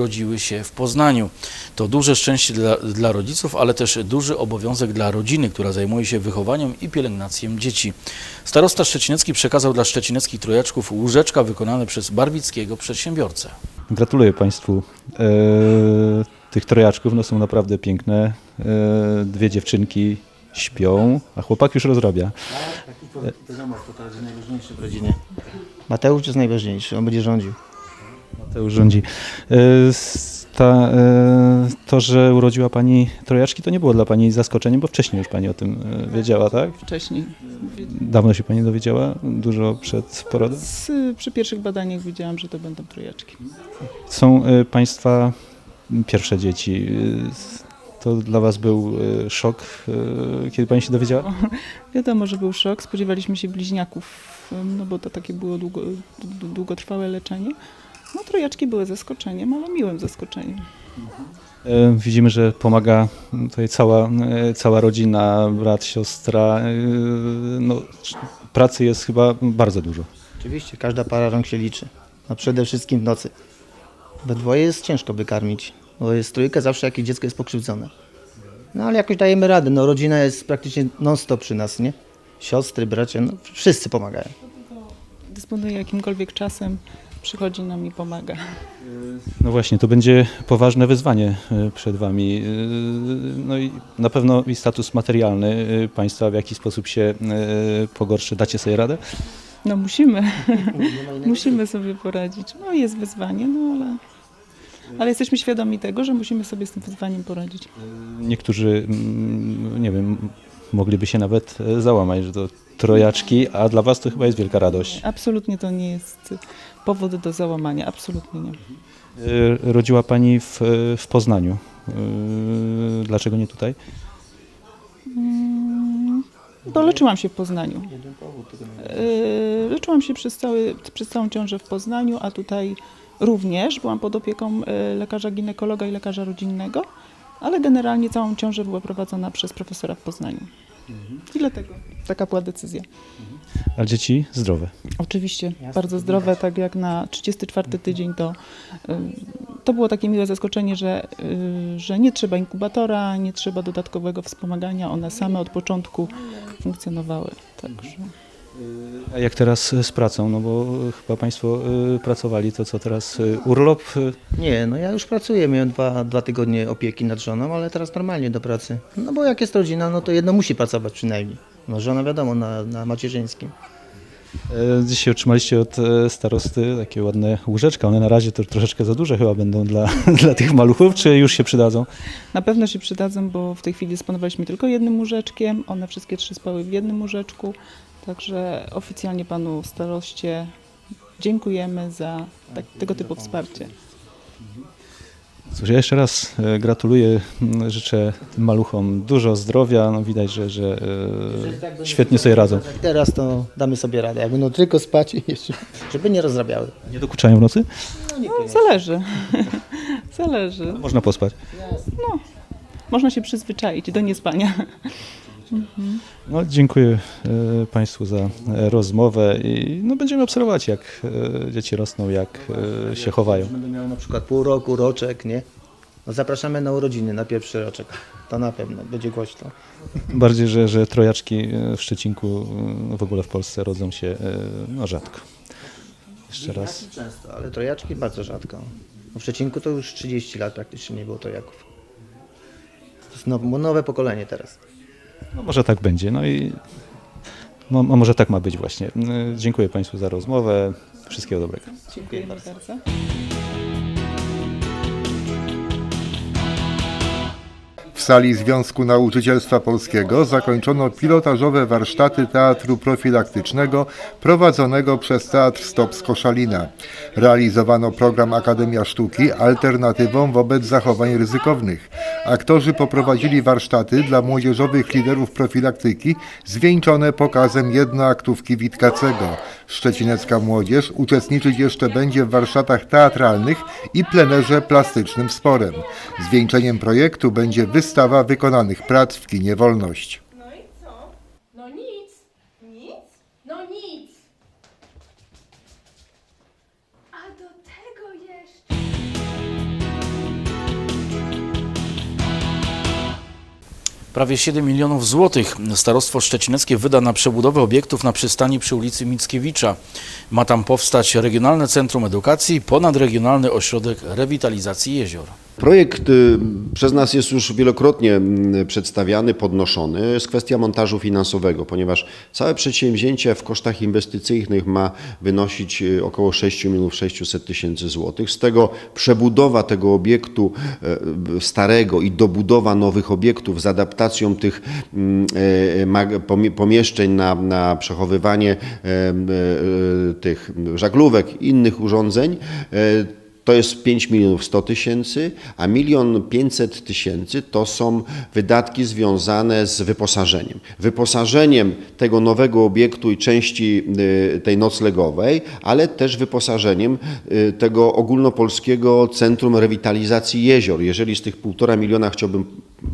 urodziły się w Poznaniu. To duże szczęście dla, dla rodziców, ale też duży obowiązek dla rodziny, która zajmuje się wychowaniem i pielęgnacją dzieci. Starosta Szczecinecki przekazał dla szczecineckich trojaczków łóżeczka wykonane przez barbickiego przedsiębiorcę. Gratuluję Państwu e, tych trojaczków, no są naprawdę piękne. E, dwie dziewczynki śpią, a chłopak już rozrabia. To najważniejsze w rodzinie. Mateusz jest najważniejszy, on będzie rządził. Mateusz rządzi. S- ta, e, to, że urodziła Pani trojaczki, to nie było dla Pani zaskoczeniem, bo wcześniej już Pani o tym e, wiedziała, tak? wcześniej. Dawno się Pani dowiedziała? Dużo przed porodem? Z, przy pierwszych badaniach widziałam, że to będą trojaczki. Są Państwa pierwsze dzieci. To dla Was był szok, kiedy Pani się dowiedziała? Wiadomo, że był szok, spodziewaliśmy się bliźniaków, no bo to takie było długo, długotrwałe leczenie. No trojaczki były zaskoczeniem, ale miłym zaskoczeniem. E, Widzimy, że pomaga tutaj cała, e, cała rodzina, brat, siostra. e, No, pracy jest chyba bardzo dużo. Oczywiście, każda para rąk się liczy. A przede wszystkim w nocy. We dwoje jest ciężko wykarmić, bo jest trójka, zawsze jakieś dziecko jest pokrzywdzone. No ale jakoś dajemy radę, no rodzina jest praktycznie non-stop przy nas, nie? Siostry, bracia, no wszyscy pomagają. Dysponuje jakimkolwiek czasem, przychodzi nam i pomaga. No właśnie, to będzie poważne wyzwanie e, przed Wami. E, No i na pewno i status materialny e, Państwa w jaki sposób się pogorszy. Dacie sobie radę? No musimy, musimy sobie poradzić. No jest wyzwanie, no ale, ale jesteśmy świadomi tego, że musimy sobie z tym wyzwaniem poradzić. Niektórzy, mm, nie wiem, mogliby się nawet załamać, że to trojaczki, a dla Was to chyba jest wielka radość. Absolutnie to nie jest powód do załamania, absolutnie nie. E, Rodziła Pani w, w Poznaniu. E, Dlaczego nie tutaj? Mm, Bo leczyłam się w Poznaniu. Yy, Leczyłam się przez, cały, przez całą ciążę w Poznaniu, a tutaj również byłam pod opieką lekarza ginekologa i lekarza rodzinnego, ale generalnie całą ciążę była prowadzona przez profesora w Poznaniu. I dlatego taka była decyzja. A dzieci zdrowe. Oczywiście, bardzo zdrowe, tak jak na 34 tydzień to, y, to było takie miłe zaskoczenie, że, y, że nie trzeba inkubatora, nie trzeba dodatkowego wspomagania, one same od początku funkcjonowały. Także. A jak teraz z pracą? No bo chyba Państwo pracowali, to co teraz? Urlop? Nie, no ja już pracuję, miałem dwa, dwa tygodnie opieki nad żoną, ale teraz normalnie do pracy. No bo jak jest rodzina, no to jedno musi pracować przynajmniej. No żona wiadomo, na, na macierzyńskim. e, Dzisiaj otrzymaliście od e, starosty takie ładne łóżeczka. One na razie to troszeczkę za duże chyba będą dla, dla tych maluchów, czy już się przydadzą? Na pewno się przydadzą, bo w tej chwili dysponowaliśmy tylko jednym łóżeczkiem, one wszystkie trzy spały w jednym łóżeczku, także oficjalnie panu staroście dziękujemy za tak, tego typu wsparcie. Cóż, ja jeszcze raz e, gratuluję, życzę tym maluchom dużo zdrowia. No widać, że, że e, świetnie sobie radzą. Jak teraz to damy sobie radę, jak będą tylko spać i jeszcze, żeby nie rozrabiały. Nie dokuczają w nocy? No, zależy. zależy. Można pospać. Można się przyzwyczaić do niespania. No, dziękuję e, Państwu za e, rozmowę i no, będziemy obserwować, jak e, dzieci rosną, jak się chowają. Będę miał na przykład pół roku, roczek, nie? No zapraszamy na urodziny, na pierwszy roczek. To na pewno, będzie głośno. Bardziej, że, że trojaczki w Szczecinku, w ogóle w Polsce rodzą się no, rzadko. Jeszcze raz. Często, ale trojaczki bardzo rzadko. No w Szczecinku to już 30 lat praktycznie nie było trojaków. To jest now- nowe pokolenie teraz. No, może tak będzie. No i no, no, może tak ma być właśnie. Dziękuję Państwu za rozmowę. Wszystkiego dobrego. Dziękujemy bardzo. Sali Związku Nauczycielstwa Polskiego zakończono pilotażowe warsztaty teatru profilaktycznego prowadzonego przez Teatr Stop z Koszalina. Realizowano program Akademia Sztuki alternatywą wobec zachowań ryzykownych. Aktorzy poprowadzili warsztaty dla młodzieżowych liderów profilaktyki zwieńczone pokazem jednoaktówki Witkacego. Szczecinecka młodzież uczestniczyć jeszcze będzie w warsztatach teatralnych i plenerze plastycznym sporem. Zwieńczeniem projektu będzie wystawa podstawa wykonanych prac w kinie Wolność. No i co? No nic. No nic. A do tego jeszcze... Prawie 7 milionów złotych starostwo szczecineckie wyda na przebudowę obiektów na przystani przy ulicy Mickiewicza. Ma tam powstać regionalne centrum edukacji, ponadregionalny ośrodek rewitalizacji jezior. Projekt y, przez nas jest już wielokrotnie mm, przedstawiany, podnoszony. Jest kwestia montażu finansowego, ponieważ całe przedsięwzięcie w kosztach inwestycyjnych ma wynosić y, około 6 milionów 600 tysięcy złotych. Z tego przebudowa tego obiektu e, starego i dobudowa nowych obiektów z adaptacją tych mm, e, pomie- pomieszczeń na, na przechowywanie e, e, tych żaglówek i innych urządzeń e, to jest 5 milionów 100 tysięcy, a milion 500 tysięcy to są wydatki związane z wyposażeniem. Wyposażeniem tego nowego obiektu i części y, tej noclegowej, ale też wyposażeniem y, tego ogólnopolskiego Centrum Rewitalizacji Jezior. Jeżeli z tych półtora miliona chciałbym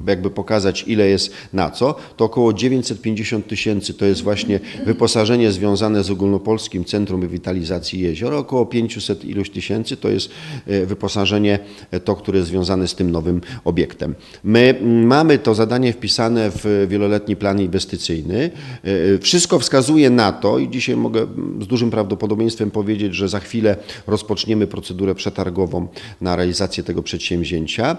jakby pokazać, ile jest na co, to około 950 tysięcy to jest właśnie wyposażenie związane z ogólnopolskim Centrum Rewitalizacji Jezior, około 500 iluś tysięcy to jest e, wyposażenie e, to, które jest związane z tym nowym obiektem. My mamy to zadanie wpisane w wieloletni plan inwestycyjny. E, Wszystko wskazuje na to i dzisiaj mogę z dużym prawdopodobieństwem powiedzieć, że za chwilę rozpoczniemy procedurę przetargową na realizację tego przedsięwzięcia,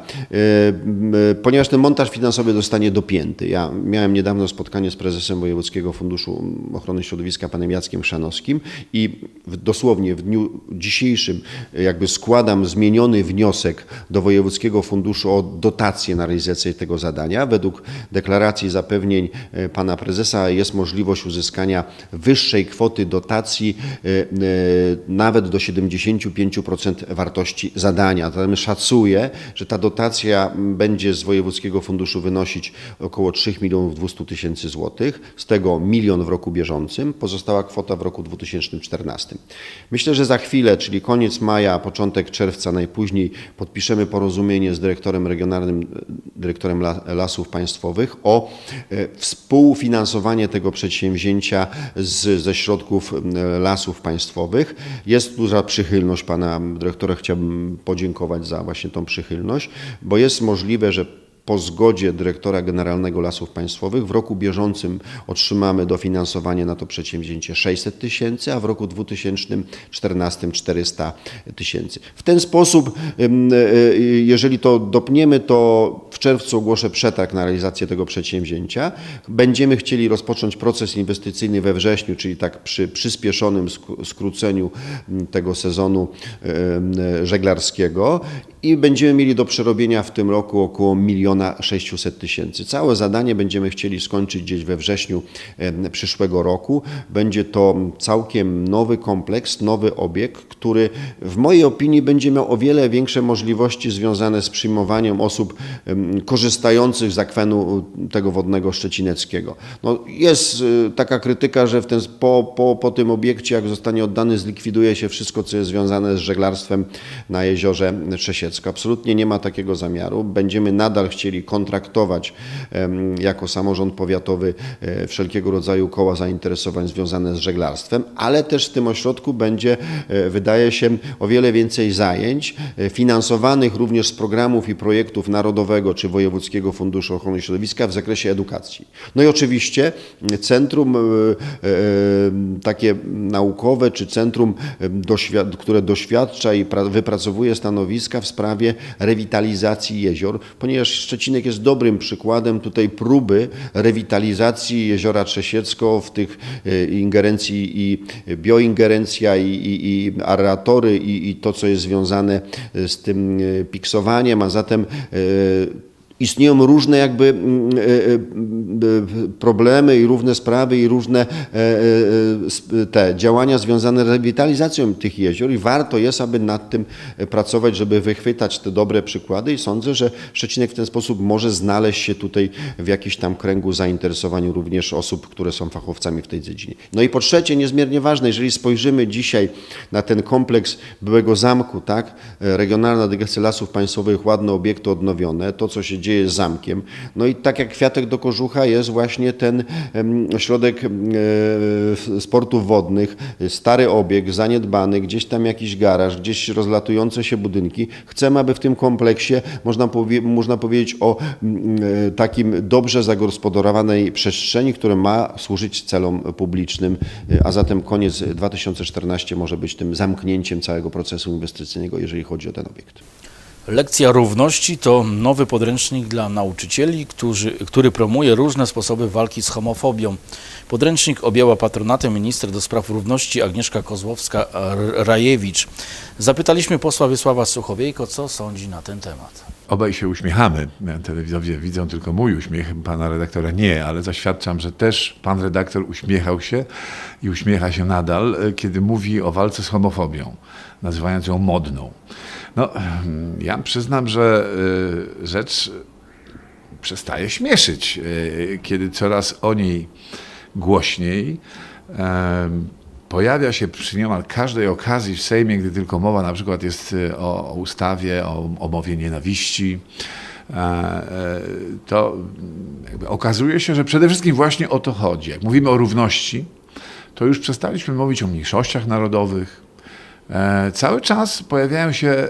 ponieważ ten montaż finansowy zostanie dopięty. Ja miałem niedawno spotkanie z prezesem Wojewódzkiego Funduszu Ochrony Środowiska, panem Jackiem Szanowskim i w, dosłownie w dniu dzisiejszym e, jakby składam zmieniony wniosek do Wojewódzkiego Funduszu o dotację na realizację tego zadania. Według deklaracji zapewnień e, pana prezesa jest możliwość uzyskania wyższej kwoty dotacji e, nawet do 75% wartości zadania. Zatem szacuję, że ta dotacja będzie z Wojewódzkiego Funduszu wynosić około 3 milionów 200 tysięcy złotych, z tego milion w roku bieżącym, pozostała kwota w roku 2014. Myślę, że za chwilę, czyli koniec maja, początek czerwca najpóźniej podpiszemy porozumienie z dyrektorem regionalnym, dyrektorem La- Lasów Państwowych o e, współfinansowanie tego przedsięwzięcia z, ze środków e, Lasów Państwowych. Jest duża przychylność pana dyrektora, chciałbym podziękować za właśnie tą przychylność, bo jest możliwe, że po zgodzie dyrektora generalnego Lasów Państwowych w roku bieżącym otrzymamy dofinansowanie na to przedsięwzięcie 600 tysięcy, a w roku 2014 400 tysięcy. W ten sposób, y, jeżeli to dopniemy, to w czerwcu ogłoszę przetarg na realizację tego przedsięwzięcia. Będziemy chcieli rozpocząć proces inwestycyjny we wrześniu, czyli tak przy przyspieszonym sk- skróceniu tego sezonu żeglarskiego i będziemy mieli do przerobienia w tym roku około miliona 600 tysięcy. Całe zadanie będziemy chcieli skończyć gdzieś we wrześniu przyszłego roku. Będzie to całkiem nowy kompleks, nowy obiekt, który w mojej opinii będzie miał o wiele większe możliwości związane z przyjmowaniem osób korzystających z akwenu tego wodnego szczecineckiego. No, jest y, taka krytyka, że w ten, po, po, po tym obiekcie, jak zostanie oddany, zlikwiduje się wszystko, co jest związane z żeglarstwem na jeziorze Trzesiecko. Absolutnie nie ma takiego zamiaru. Będziemy nadal chcieli kontraktować em, jako samorząd powiatowy e, wszelkiego rodzaju koła zainteresowań związane z żeglarstwem, ale też w tym ośrodku będzie, e, wydaje się, o wiele więcej zajęć e, finansowanych również z programów i projektów Narodowego czy Wojewódzkiego Funduszu Ochrony Środowiska w zakresie edukacji. No i oczywiście centrum takie naukowe czy centrum, które doświadcza i pra- wypracowuje stanowiska w sprawie rewitalizacji jezior, ponieważ Szczecinek jest dobrym przykładem tutaj próby rewitalizacji jeziora Trzesiecko w tych e, ingerencji i bioingerencja i, i, i aeratory i, i to, co jest związane z tym e, piksowaniem, a zatem e, istnieją różne jakby mm, e, e, problemy i różne sprawy i różne e, te działania związane z rewitalizacją tych jezior i warto jest, aby nad tym pracować, żeby wychwytać te dobre przykłady i sądzę, że Szczecinek w ten sposób może znaleźć się tutaj w jakimś tam kręgu zainteresowaniu również osób, które są fachowcami w tej dziedzinie. No i po trzecie, niezmiernie ważne, jeżeli spojrzymy dzisiaj na ten kompleks byłego zamku, tak, Regionalna Dyrekcja Lasów Państwowych, ładne obiekty odnowione, to co się dzieje dzieje z zamkiem. No i tak jak kwiatek do kożucha jest właśnie ten ośrodek e, sportów wodnych, stary obieg, zaniedbany, gdzieś tam jakiś garaż, gdzieś rozlatujące się budynki. Chcemy, aby w tym kompleksie można, powie, można powiedzieć o e, takim dobrze zagospodarowanej przestrzeni, która ma służyć celom publicznym, e, a zatem koniec 2014 może być tym zamknięciem całego procesu inwestycyjnego, jeżeli chodzi o ten obiekt. Lekcja równości to nowy podręcznik dla nauczycieli, którzy, który promuje różne sposoby walki z homofobią. Podręcznik objęła patronatem minister do spraw równości Agnieszka Kozłowska-Rajewicz. Zapytaliśmy posła Wiesława Suchowiejko, co sądzi na ten temat. Obaj się uśmiechamy. Telewizowie widzą tylko mój uśmiech, pana redaktora nie, ale zaświadczam, że też pan redaktor uśmiechał się i uśmiecha się nadal, kiedy mówi o walce z homofobią, nazywając ją modną. No, ja przyznam, że e, rzecz przestaje śmieszyć, e, kiedy coraz o niej głośniej. Pojawia się przy niemal każdej okazji w Sejmie, gdy tylko mowa na przykład jest e, o, ustawie, o, o mowie nienawiści. E, e, To okazuje się, że przede wszystkim właśnie o to chodzi. Jak mówimy o równości, to już przestaliśmy mówić o mniejszościach narodowych, Cały czas pojawiają się e,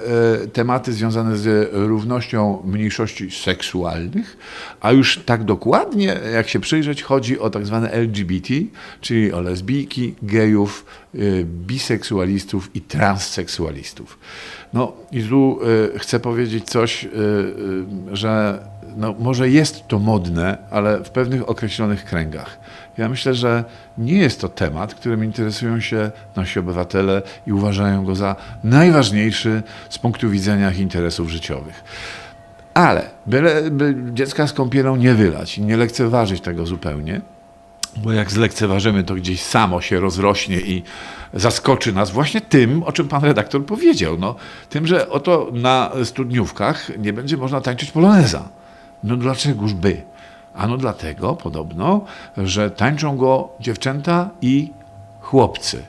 tematy związane z równością mniejszości seksualnych, a już tak dokładnie, jak się przyjrzeć, chodzi o tak zwane LGBT, czyli o lesbijki, gejów, e, biseksualistów i transseksualistów. No i tu e, chcę powiedzieć coś, e, e, że no, może jest to modne, ale w pewnych określonych kręgach. Ja myślę, że nie jest to temat, którym interesują się nasi obywatele i uważają go za najważniejszy z punktu widzenia ich interesów życiowych. Ale byle by dziecka z kąpielą nie wylać i nie lekceważyć tego zupełnie, bo jak zlekceważymy, to gdzieś samo się rozrośnie i zaskoczy nas właśnie tym, o czym pan redaktor powiedział. No, tym, że oto na studniówkach nie będzie można tańczyć poloneza. No dlaczegoż by? Ano dlatego podobno, że tańczą go dziewczęta i chłopcy.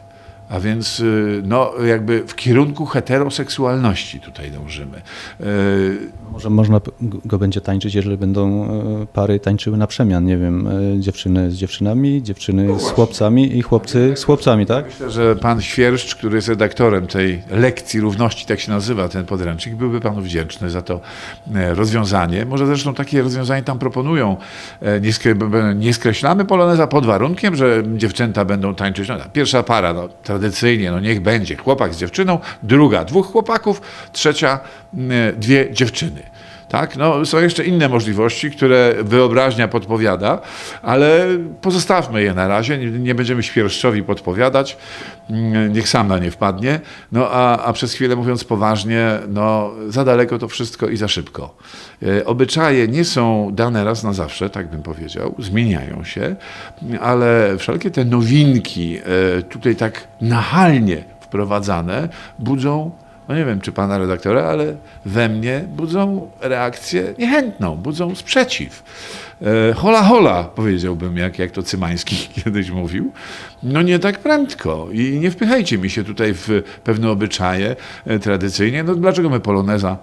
A więc y, no, jakby w kierunku heteroseksualności tutaj dążymy. Y, Może można go będzie tańczyć, jeżeli będą e, pary tańczyły na przemian, nie wiem, e, dziewczyny z dziewczynami, dziewczyny z chłopcami i chłopcy z chłopcami, tak? Myślę, że pan Świerszcz, który jest redaktorem tej lekcji równości, tak się nazywa ten podręcznik, byłby panu wdzięczny za to e, rozwiązanie. Może zresztą takie rozwiązanie tam proponują. Nie, skre- nie skreślamy poloneza pod warunkiem, że dziewczęta będą tańczyć. No, pierwsza para, no, tradycyjnie, no niech będzie chłopak z dziewczyną, druga dwóch chłopaków, trzecia m, dwie dziewczyny. Tak, no, są jeszcze inne możliwości, które wyobraźnia podpowiada, ale pozostawmy je na razie, nie, będziemy świerszczowi podpowiadać, mm, niech sam na nie wpadnie. No a, a przez chwilę mówiąc poważnie, no za daleko to wszystko i za szybko. E, Obyczaje nie są dane raz na zawsze, tak bym powiedział, zmieniają się, ale wszelkie te nowinki e, tutaj tak nachalnie wprowadzane budzą no nie wiem czy pana redaktora, ale we mnie budzą reakcję niechętną, budzą sprzeciw. E, hola hola, powiedziałbym, jak, jak to Cymański kiedyś mówił. No nie tak prędko i nie wpychajcie mi się tutaj w pewne obyczaje e, tradycyjnie. No dlaczego my poloneza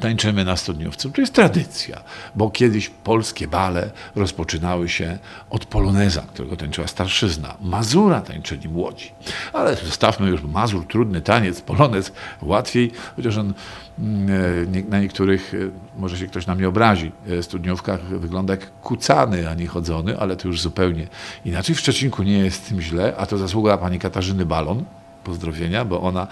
tańczymy na studniówce. To jest tradycja, bo kiedyś polskie bale rozpoczynały się od poloneza, którego tańczyła starszyzna. Mazura tańczyli młodzi. Ale zostawmy już Mazur, trudny taniec, polonez łatwiej, chociaż on mm, na niektórych, e, może się ktoś na mnie obrazi, e, studniówkach wygląda jak kucany, a nie chodzony, ale to już zupełnie inaczej. W Szczecinku nie jest tym źle, a to zasługa pani Katarzyny Balon, pozdrowienia, bo ona e,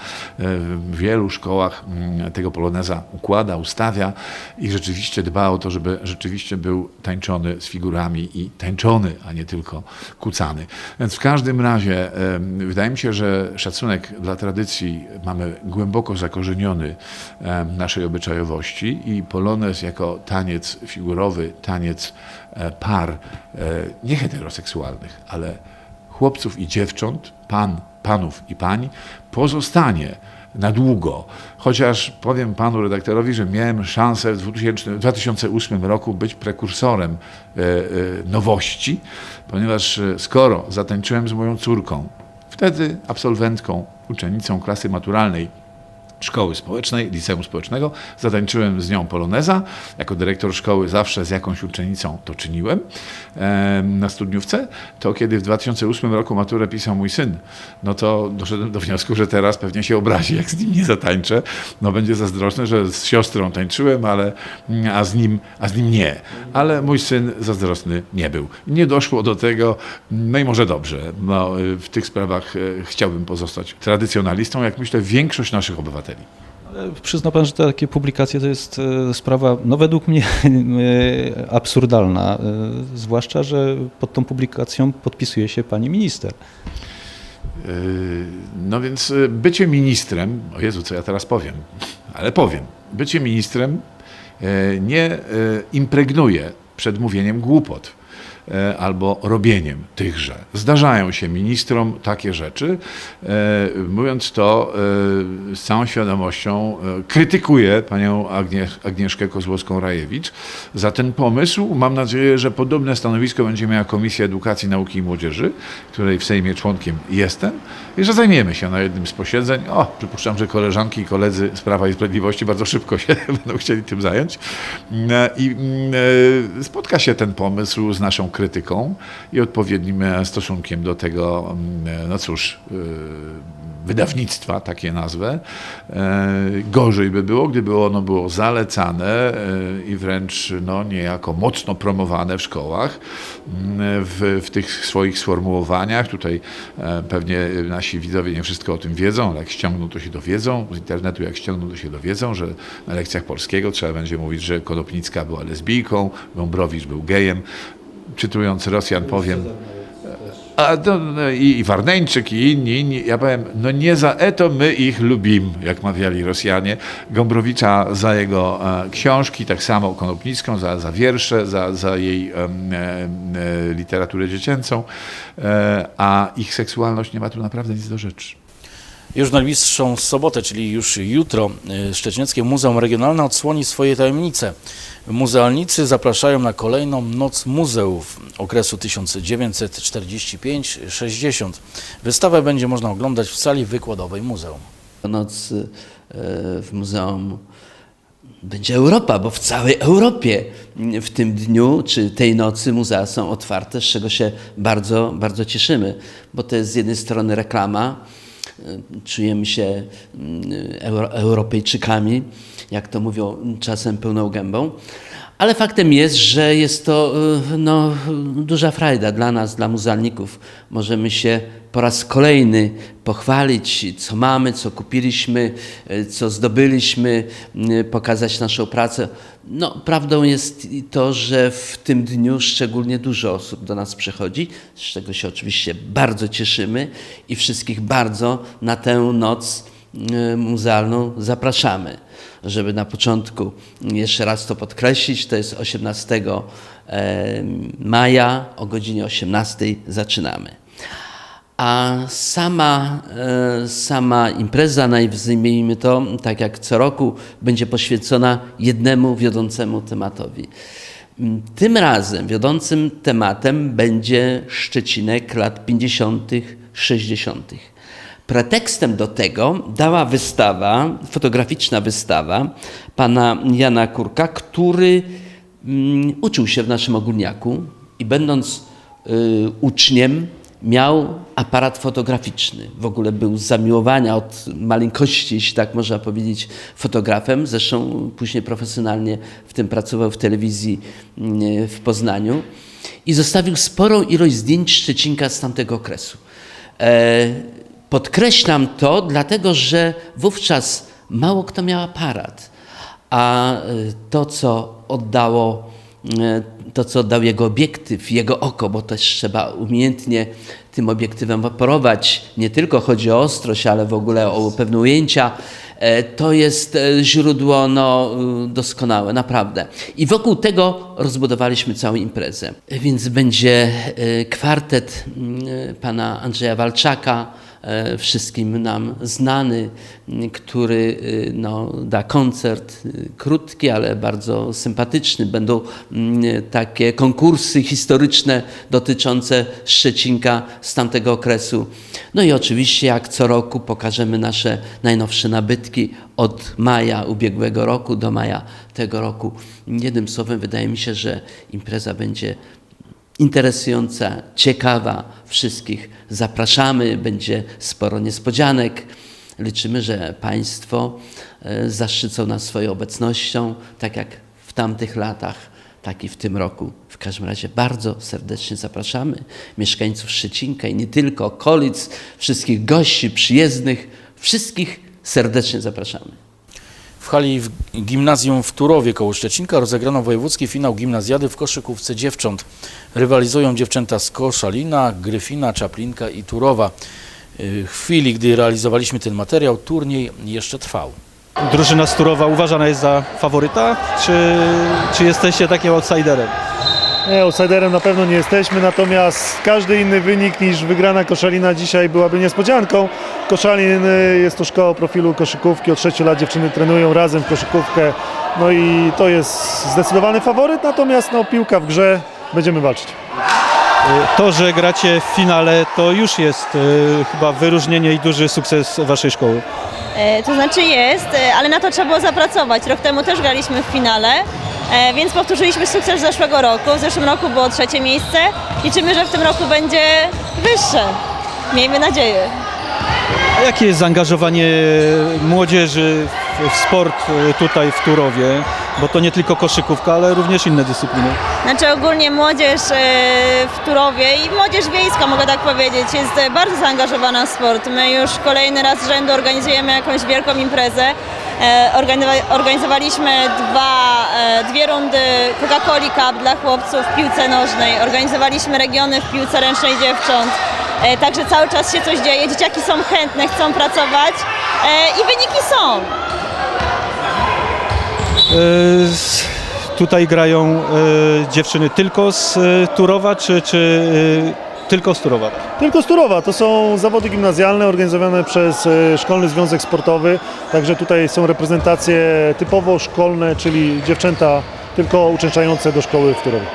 w wielu szkołach mm, tego poloneza układa, ustawia i rzeczywiście dba o to, żeby rzeczywiście był tańczony z figurami i tańczony, a nie tylko kucany. Więc w każdym razie wydaje mi się, że szacunek dla tradycji mamy głęboko zakorzeniony naszej obyczajowości i polonez jako taniec figurowy, taniec e, par e, nie heteroseksualnych, ale chłopców i dziewcząt, pan, panów i pań, pozostanie na długo. Chociaż powiem panu redaktorowi, że miałem szansę w 2000, w 2008 roku być prekursorem e, e, nowości, ponieważ e, skoro zatańczyłem z moją córką, wtedy absolwentką, uczennicą klasy maturalnej szkoły społecznej, liceum społecznego. Zatańczyłem z nią poloneza. Jako dyrektor szkoły zawsze z jakąś uczennicą to czyniłem na studniówce. To kiedy w 2008 roku maturę pisał mój syn, no to doszedłem do wniosku, że teraz pewnie się obrazi, jak z nim nie zatańczę. No będzie zazdrosny, że z siostrą tańczyłem, ale, a, z nim, a z nim nie. Ale mój syn zazdrosny nie był. Nie doszło do tego, no i może dobrze. No, w tych sprawach e, chciałbym pozostać tradycjonalistą, jak myślę większość naszych obywateli. Ale Przyzna pan, że takie publikacje to jest e, sprawa, no według mnie e, absurdalna, e, zwłaszcza, że pod tą publikacją podpisuje się pani minister. No więc bycie ministrem, o Jezu, co ja teraz powiem, ale powiem, bycie ministrem nie impregnuje przed mówieniem głupot albo robieniem tychże. Zdarzają się ministrom takie rzeczy. E, Mówiąc to e, z całą świadomością, e, krytykuję panią Agnie, Agnieszkę Kozłowską-Rajewicz za ten pomysł. Mam nadzieję, że podobne stanowisko będzie miała Komisja Edukacji, Nauki i Młodzieży, której w Sejmie członkiem jestem i że zajmiemy się na jednym z posiedzeń. O, przypuszczam, że koleżanki i koledzy z Prawa i Sprawiedliwości bardzo szybko się będą chcieli tym zająć. E, I mm, e, spotka się ten pomysł z naszą krytyką i odpowiednim e, stosunkiem do tego, mm, no cóż, e, wydawnictwa, takie nazwę. E, Gorzej by było, gdyby ono było zalecane e, i wręcz no, niejako mocno promowane w szkołach mm, w, w tych swoich sformułowaniach. Tutaj e, pewnie nasi widzowie nie wszystko o tym wiedzą, ale jak ściągną, to się dowiedzą. Z internetu jak ściągną, to się dowiedzą, że na lekcjach polskiego trzeba będzie mówić, że Konopnicka była lesbijką, Gombrowicz był gejem. Czytując Rosjan powiem, a no, no, i, i Warneńczyk i inni, inni, ja powiem, no nie za eto my ich lubimy, jak mawiali Rosjanie. Gombrowicza za jego e, książki, tak samo Konopnicką, za, za wiersze, za, za jej em, e, literaturę dziecięcą, e, a ich seksualność nie ma tu naprawdę nic do rzeczy. Już najbliższą sobotę, czyli już jutro, y, Szczecińskie Muzeum Regionalne odsłoni swoje tajemnice. Muzealnicy zapraszają na kolejną Noc Muzeów okresu 1945-60. Wystawę będzie można oglądać w sali wykładowej muzeum. Noc e, w muzeum będzie Europa, bo w całej Europie w tym dniu czy tej nocy muzea są otwarte, z czego się bardzo, bardzo cieszymy, bo to jest z jednej strony reklama, czujemy się mm, Euro, Europejczykami, jak to mówią czasem pełną gębą. Ale faktem jest, że jest to y, no, duża frajda dla nas, dla muzealników. Możemy się po raz kolejny pochwalić, co mamy, co kupiliśmy, y, co zdobyliśmy, y, pokazać naszą pracę. No, prawdą jest to, że w tym dniu szczególnie dużo osób do nas przychodzi, z czego się oczywiście bardzo cieszymy i wszystkich bardzo na tę noc muzealną zapraszamy. Żeby na początku jeszcze raz to podkreślić, to jest 18 e, maja o godzinie 18 zaczynamy. A sama, e, sama impreza, nazwijmy to, tak jak co roku, będzie poświęcona jednemu wiodącemu tematowi. Tym razem wiodącym tematem będzie Szczecinek lat 50., 60. Pretekstem do tego dała wystawa, fotograficzna wystawa pana Jana Kurka, który mm, uczył się w naszym ogólniaku i będąc y, uczniem miał aparat fotograficzny. W ogóle był z zamiłowania od maleńkości, jeśli tak można powiedzieć, fotografem. Zresztą później profesjonalnie w tym pracował w telewizji mm, w Poznaniu i zostawił sporą ilość zdjęć Szczecinka z tamtego okresu. E, Podkreślam to, dlatego że wówczas mało kto miał aparat, a e, to, co oddało, e, to, co oddał jego obiektyw, jego oko, bo też trzeba umiejętnie tym obiektywem operować. Nie tylko chodzi o ostrość, ale w ogóle o pewne ujęcia. E, To jest źródło no, doskonałe, naprawdę. I wokół tego rozbudowaliśmy całą imprezę. Więc będzie kwartet pana Andrzeja Walczaka, wszystkim nam znany, który y, no, da koncert y, krótki, ale bardzo sympatyczny. Będą mm, takie konkursy historyczne dotyczące Szczecinka z tamtego okresu. No i oczywiście jak co roku pokażemy nasze najnowsze nabytki od maja ubiegłego roku do maja tego roku. Jednym słowem wydaje mi się, że impreza będzie interesująca, ciekawa. Wszystkich zapraszamy, będzie sporo niespodzianek. Liczymy, że Państwo e, zaszczycą nas swoją obecnością, tak jak w tamtych latach, tak i w tym roku. W każdym razie bardzo serdecznie zapraszamy mieszkańców Szczecinka i nie tylko okolic, wszystkich gości przyjezdnych, wszystkich serdecznie zapraszamy. W hali w gimnazjum w Turowie koło Szczecinka rozegrano wojewódzki finał gimnazjady w koszykówce dziewcząt. Rywalizują dziewczęta z Koszalina, Gryfina, Czaplinka i Turowa. W chwili, gdy realizowaliśmy ten materiał, turniej jeszcze trwał. Drużyna Sturowa uważana jest za faworyta, czy, czy jesteście takim outsiderem? Nie, outsiderem na pewno nie jesteśmy, natomiast każdy inny wynik niż wygrana Koszalina dzisiaj byłaby niespodzianką. Koszalin y, jest to szkoła profilu koszykówki, od 6 lat dziewczyny trenują razem w koszykówkę, no i to jest zdecydowany faworyt, natomiast no, piłka w grze, będziemy walczyć. To, że gracie w finale, to już jest y, chyba wyróżnienie i duży sukces waszej szkoły. E, to znaczy jest, e, ale na to trzeba było zapracować. Rok temu też graliśmy w finale, więc powtórzyliśmy sukces z zeszłego roku. W zeszłym roku było trzecie miejsce. Liczymy, że w tym roku będzie wyższe. Miejmy nadzieję. A jakie jest zaangażowanie młodzieży w, sport y, tutaj w Turowie? Bo to nie tylko koszykówka, ale również inne dyscypliny. Znaczy ogólnie młodzież e, w Turowie i młodzież wiejska, mogę tak powiedzieć, jest e, bardzo zaangażowana w sport. My już kolejny raz z rzędu organizujemy jakąś wielką imprezę. E, organizowa- Organizowaliśmy dwa, e, dwie rundy Coca-Coli Cup dla chłopców w piłce nożnej. Organizowaliśmy regiony w piłce ręcznej dziewcząt. E, Także cały czas się coś dzieje. Dzieciaki są chętne, chcą pracować i wyniki są. Tutaj grają dziewczyny tylko z Turowa, czy, czy tylko z Turowa? Tylko z Turowa, to są zawody gimnazjalne organizowane przez e, Szkolny Związek Sportowy, także tutaj są reprezentacje typowo szkolne, czyli dziewczęta tylko uczęszczające do szkoły w Turowie.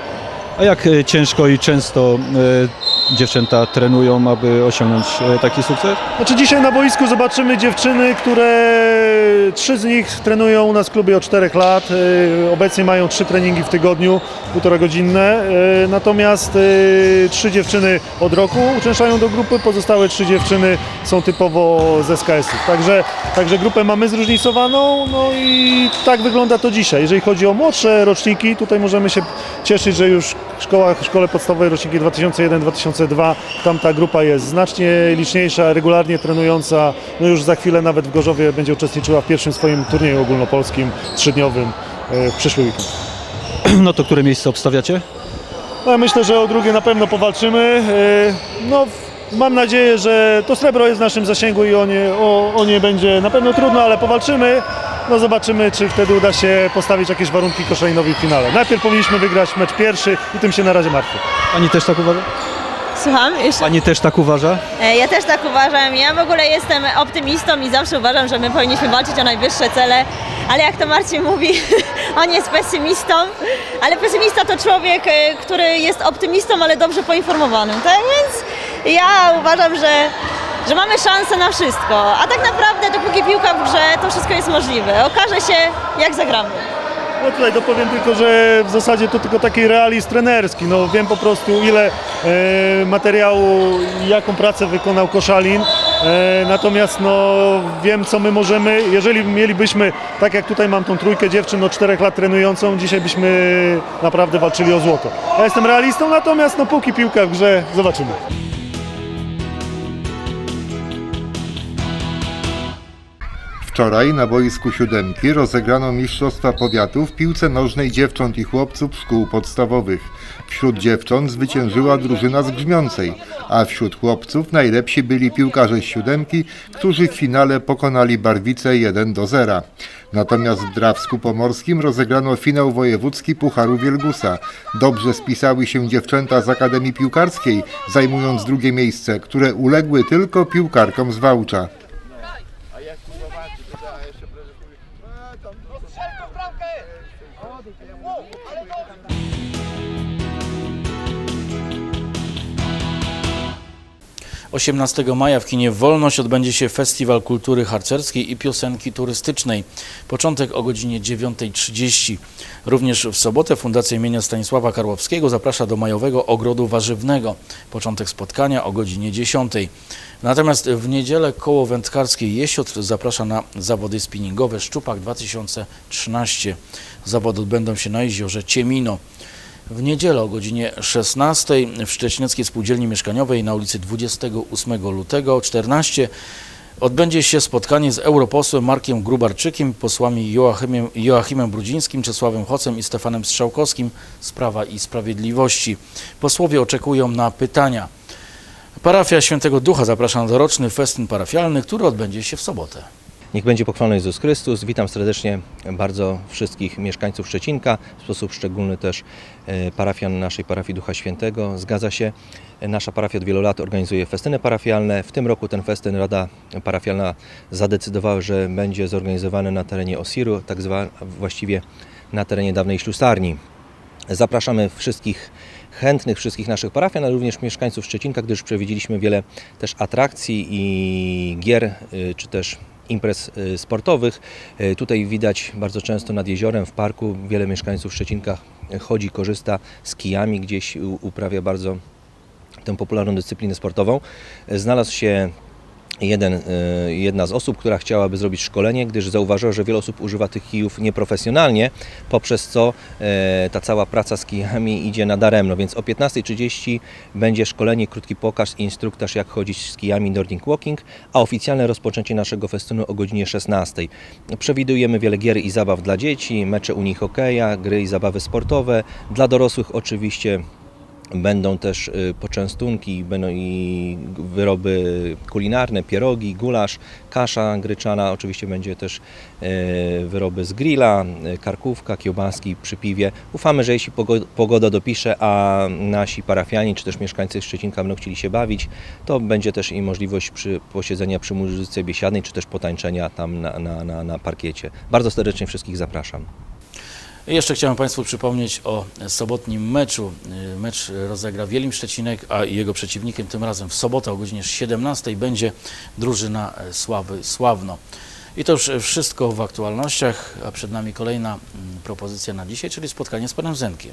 A jak y, ciężko i często y, dziewczęta trenują, aby osiągnąć y, taki sukces? Znaczy dzisiaj na boisku zobaczymy dziewczyny, które trzy z nich trenują u nas w klubie od 4 lat. E, Obecnie mają trzy treningi w tygodniu, półtora godzinne. E, Natomiast e, trzy dziewczyny od roku uczęszczają do grupy, pozostałe trzy dziewczyny są typowo z SKS-ów. Także, także grupę mamy zróżnicowaną, no i tak wygląda to dzisiaj. Jeżeli chodzi o młodsze roczniki, tutaj możemy się cieszyć, że już szkołach, w szkole podstawowej roczniki 2001-2002, tam ta grupa jest znacznie liczniejsza, regularnie trenująca. No już za chwilę nawet w Gorzowie będzie uczestniczyła w pierwszym swoim turnieju ogólnopolskim, trzydniowym e, w przyszły weekend. No to które miejsce obstawiacie? No, ja myślę, że o drugie na pewno powalczymy. E, No, mam nadzieję, że to srebro jest w naszym zasięgu i o nie, o, o nie będzie na pewno trudno, ale powalczymy. No zobaczymy, czy wtedy uda się postawić jakieś warunki Koszalinowi w finale. Najpierw powinniśmy wygrać mecz pierwszy i tym się na razie martwię. Pani też tak uważa? Słucham? Jeszcze? Pani też tak uważa? E, Ja też tak uważam. Ja w ogóle jestem optymistą i zawsze uważam, że my powinniśmy walczyć o najwyższe cele. Ale jak to Marcin mówi, on jest pesymistą. Ale pesymista to człowiek, e, który jest optymistą, ale dobrze poinformowanym. Tak więc ja uważam, że, że mamy szansę na wszystko. A tak naprawdę, dopóki piłka w grze, to wszystko jest możliwe. Okaże się, jak zagramy. No tutaj dopowiem tylko, że w zasadzie to tylko taki realizm trenerski. No wiem po prostu ile e, materiału i jaką pracę wykonał Koszalin. E, natomiast no wiem co my możemy. Jeżeli mielibyśmy, tak jak tutaj mam tą trójkę dziewczyn od czterech lat trenującą, dzisiaj byśmy naprawdę walczyli o złoto. Ja jestem realistą, natomiast no póki piłka w grze, zobaczymy. Wczoraj na boisku siódemki rozegrano Mistrzostwa Powiatu w piłce nożnej dziewcząt i chłopców szkół podstawowych. Wśród dziewcząt zwyciężyła drużyna z Grzmiącej, a wśród chłopców najlepsi byli piłkarze z siódemki, którzy w finale pokonali Barwice 1 do 0. Natomiast w Drawsku Pomorskim rozegrano finał wojewódzki Pucharu Wielgusa. Dobrze spisały się dziewczęta z Akademii Piłkarskiej, zajmując drugie miejsce, które uległy tylko piłkarkom z Wałcza. - 18 maja w kinie Wolność odbędzie się Festiwal Kultury Harcerskiej i Piosenki Turystycznej. Początek o godzinie 9.30. Również w sobotę Fundacja imienia Stanisława Karłowskiego zaprasza do majowego ogrodu warzywnego. Początek spotkania o godzinie 10.00. Natomiast w niedzielę koło wędkarskie Jesiotr zaprasza na zawody spinningowe Szczupak 2013. Zawody odbędą się na jeziorze Ciemino. W niedzielę o godzinie 16 w Szczecineckiej Spółdzielni Mieszkaniowej na ulicy 28 lutego 14 odbędzie się spotkanie z europosłem Markiem Grubarczykiem, posłami Joachimem, Joachimem Brudzińskim, Czesławem Hocem i Stefanem Strzałkowskim z Prawa i Sprawiedliwości. Posłowie oczekują na pytania. Parafia Świętego Ducha zaprasza na doroczny festyn parafialny, który odbędzie się w sobotę. Niech będzie pochwalony Jezus Chrystus. Witam serdecznie bardzo wszystkich mieszkańców Szczecinka, w sposób szczególny też e, parafian naszej parafii Ducha Świętego. Zgadza się, nasza parafia od wielu lat organizuje festyny parafialne. W tym roku ten festyn Rada Parafialna zadecydowała, że będzie zorganizowany na terenie Osiru, tak zwa, właściwie na terenie dawnej ślusarni. Zapraszamy wszystkich chętnych, wszystkich naszych parafian, ale również mieszkańców Szczecinka, gdyż przewidzieliśmy wiele też atrakcji i gier, y, czy też imprez y, sportowych. Y, Tutaj widać bardzo często nad jeziorem, w parku, wiele mieszkańców Szczecinka chodzi, korzysta z kijami, gdzieś uprawia bardzo tę popularną dyscyplinę sportową. Znalazł się jeden, y, jedna z osób, która chciałaby zrobić szkolenie, gdyż zauważyła, że wiele osób używa tych kijów nieprofesjonalnie, poprzez co e, ta cała praca z kijami idzie na daremno. Więc o 15.30 będzie szkolenie, krótki pokaz, instruktaż jak chodzić z kijami Nordic Walking, a oficjalne rozpoczęcie naszego festynu o godzinie 16.00. Przewidujemy wiele gier i zabaw dla dzieci, mecze unii hokeja, gry i zabawy sportowe. Dla dorosłych oczywiście Będą też y, poczęstunki, będą i wyroby kulinarne, pierogi, gulasz, kasza gryczana, oczywiście będzie też y, wyroby z grilla, y, karkówka, kiełbaski przy piwie. Ufamy, że jeśli pogo- pogoda dopisze, a nasi parafiani czy też mieszkańcy Szczecinka będą chcieli się bawić, to będzie też i możliwość przy posiedzenia przy muzyce biesiadnej, czy też potańczenia tam na, na, na, na parkiecie. Bardzo serdecznie wszystkich zapraszam. Jeszcze chciałem Państwu przypomnieć o sobotnim meczu. Y, Mecz rozegra Wielim Szczecinek, a jego przeciwnikiem tym razem w sobotę o godzinie 17 będzie drużyna e, Sławy Sławno. I to już wszystko w aktualnościach, a przed nami kolejna mm, propozycja na dzisiaj, czyli spotkanie z Panem Zenkiem.